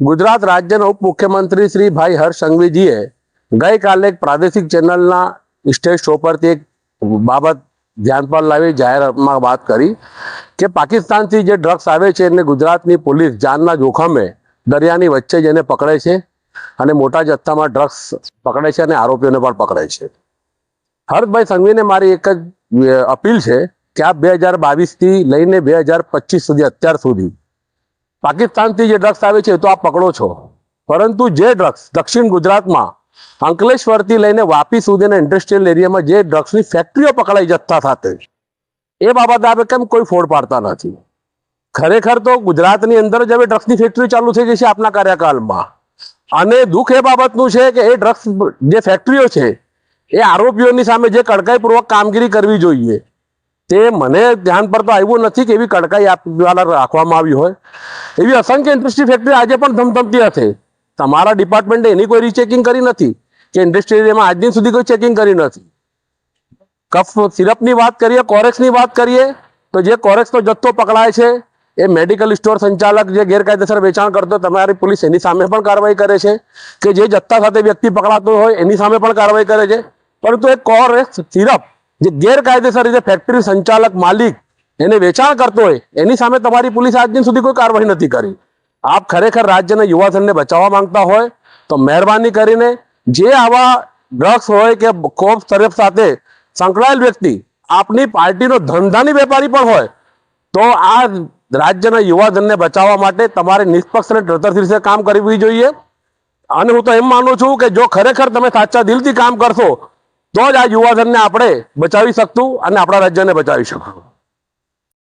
ગુજરાત રાજ્યના ઉપમુખ્યમંત્રી શ્રી ભાઈ હર્ષ સંઘવીજીએ ગઈકાલે એક પ્રાદેશિક ચેનલના સ્ટેજ શો પરથી એક બાબત ધ્યાન પર લાવી, જાહેરમાં વાત કરી કે પાકિસ્તાનથી જે ડ્રગ્સ આવે છે એને ગુજરાતની પોલીસ જાનના જોખમે દરિયાની વચ્ચે જઈને પકડે છે અને મોટા જથ્થામાં ડ્રગ્સ પકડે છે અને આરોપીઓને પણ પકડે છે. હર્ષભાઈ સંઘવીને મારી એક જ અપીલ છે કે આ બે હજાર બાવીસથી લઈને બે હજાર પચીસ સુધી, અત્યાર સુધી પાકિસ્તાનથી જે ડ્રગ્સ આવે છે તો આ પકડો છો. પરંતુ જે ડ્રગ્સ દક્ષિણ ગુજરાતમાં અંકલેશ્વરથી લઈને વાપી સુધીના ઇન્ડસ્ટ્રીયલ એરિયામાં જે ડ્રગ્સની ફેક્ટરીઓ પકડાઈ જથ્થા સાથે, એ બાબતે આપણે કેમ કોઈ ફોડ પાડતા નથી? ખરેખર તો ગુજરાતની અંદર જ હવે ડ્રગ્સની ફેક્ટરી ચાલુ થઈ ગઈ છે આપના કાર્યકાળમાં. અને દુઃખ એ બાબતનું છે કે એ ડ્રગ્સ જે ફેક્ટરીઓ છે, એ આરોપીઓની સામે જે કડકાઈપૂર્વક કામગીરી કરવી જોઈએ. તે મને ધ્યાન પર તો આવ્યું નથી કે એવી કડકાઈ દ્વારા રાખવામાં આવી હોય. એવી અસંખ્ય ઇન્ડસ્ટ્રી ફેક્ટરી આજે પણ ધમધમતી હશે. તમારા ડિપાર્ટમેન્ટે એની કોઈ રીચેકિંગ કરી નથી કે ઇન્ડસ્ટ્રી એરિયામાં આજ દિન સુધી કોઈ ચેકિંગ કરી નથી. કફ, સિરપની વાત કરીએ, કોરેક્સની વાત કરીએ, તો જે કોરેક્સનો જથ્થો પકડાય છે, એ મેડિકલ સ્ટોર સંચાલક જે ગેરકાયદેસર વેચાણ કરતો તમારી પોલીસ એની સામે પણ કાર્યવાહી કરે છે કે જે જથ્થા સાથે વ્યક્તિ પકડાતો હોય, એની સામે પણ કાર્યવાહી કરે છે. પરંતુ એ કોરેક્સ, સિરપ જે ગેરકાયદેસર રીતે ફેક્ટરી સંચાલક માલિક એને વેચાણ કરતો હોય, એની સામે તમારી પોલીસ આજ સુધી કોઈ કાર્યવાહી નથી કરી. આપ ખરેખર રાજ્યના યુવાધનને બચાવવા માંગતા હોય, તો મહેરબાની કરીને જે આવા ડ્રગ્સ હોય કે કોપ તરફ સાથે સંકળાયેલ વ્યક્તિ, આપની પાર્ટીનો ધંધાની વેપારી પણ હોય, તો આ રાજ્યના યુવાધનને બચાવવા માટે તમારે નિષ્પક્ષ અને ટર્તરશીલ કામ કરવી જોઈએ. અને હું તો એમ માનું છું કે જો ખરેખર તમે સાચા દિલથી કામ કરશો તો જ આ યુવાધનને આપણે બચાવી શકતું અને આપણા રાજ્યને બચાવી શકશું